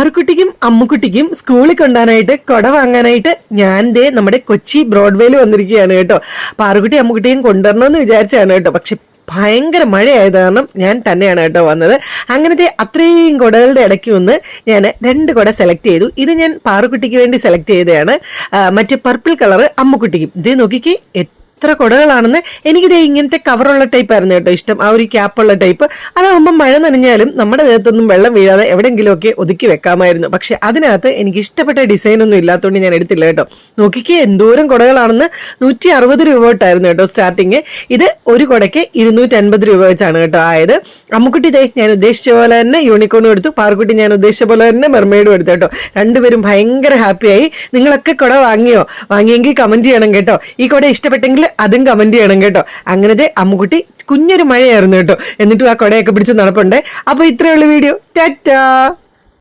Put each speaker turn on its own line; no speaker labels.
പാറുക്കുട്ടിക്കും അമ്മുക്കുട്ടിക്കും സ്കൂളിൽ കൊണ്ടുപോകാനായിട്ട് കൊട വാങ്ങാനായിട്ട് ഞാൻ ദേ നമ്മുടെ കൊച്ചി ബ്രോഡ്വേയിൽ വന്നിരിക്കുകയാണ് കേട്ടോ. പാറുക്കുട്ടി അമ്മുക്കുട്ടിയും കൊണ്ടുവരണമെന്ന് വിചാരിച്ചാണ് കേട്ടോ. പക്ഷെ ഭയങ്കര മഴയായത് കാരണം ഞാൻ തന്നെയാണ് കേട്ടോ വന്നത്. അങ്ങനത്തെ അത്രയും കുടകളുടെ ഇടയ്ക്ക് ഒന്ന് ഞാൻ രണ്ട് കുട സെലക്ട് ചെയ്തു. ഇത് ഞാൻ പാറുക്കുട്ടിക്ക് വേണ്ടി സെലക്ട് ചെയ്തതാണ്. മറ്റേ പർപ്പിൾ കളർ അമ്മുക്കുട്ടിക്കും. ഇത് നോക്കിക്കേ എത്ര കുടകളാണെന്ന് എനിക്കിത് ഇങ്ങനത്തെ കവറുള്ള ടൈപ്പ് ആയിരുന്നു കേട്ടോ ഇഷ്ടം. ആ ഒരു ക്യാപ്പുള്ള ടൈപ്പ് അതാകുമ്പോൾ മഴ നനഞ്ഞാലും നമ്മുടെ ദേഹത്തൊന്നും വെള്ളം വീഴാതെ എവിടെയെങ്കിലുമൊക്കെ ഒതുക്കി വെക്കാമായിരുന്നു. പക്ഷെ അതിനകത്ത് എനിക്ക് ഇഷ്ടപ്പെട്ട ഡിസൈൻ ഒന്നും ഇല്ലാത്തതുകൊണ്ട് ഞാൻ എടുത്തില്ല കേട്ടോ. നോക്കിക്കേ എന്തോരം കുടകളാണെന്ന് നൂറ്റി അറുപത് രൂപ തൊട്ടായിരുന്നു കേട്ടോ സ്റ്റാർട്ടിങ് ഇത് ഒരു കുടയ്ക്ക് ഇരുന്നൂറ്റി അൻപത് രൂപ വെച്ചാണ് കേട്ടോ ആയത്. അമ്മുക്കുട്ടി ദേ ഞാൻ ഉദ്ദേശിച്ച പോലെ തന്നെ യൂണിക്കോണും എടുത്തു. പാർക്കുട്ടി ഞാൻ ഉദ്ദേശിച്ച പോലെ തന്നെ മെർമെയ്ഡും എടുത്തു കേട്ടോ. രണ്ടുപേരും ഭയങ്കര ഹാപ്പിയായി നിങ്ങളൊക്കെ കുട വാങ്ങിയോ? വാങ്ങിയെങ്കിൽ കമന്റ് ചെയ്യണം കേട്ടോ. ഈ കുട ഇഷ്ടപ്പെട്ടെങ്കിൽ അതും കമന്റ് ചെയ്യണം കേട്ടോ. അങ്ങനത്തെ അമ്മുക്കുട്ടി കുഞ്ഞൊരു മഴയായിരുന്നു കേട്ടോ. എന്നിട്ടും ആ കുടയൊക്കെ പിടിച്ച് നടപ്പുണ്ട്. അപ്പൊ ഇത്രയുള്ള വീഡിയോ ടാറ്റാ.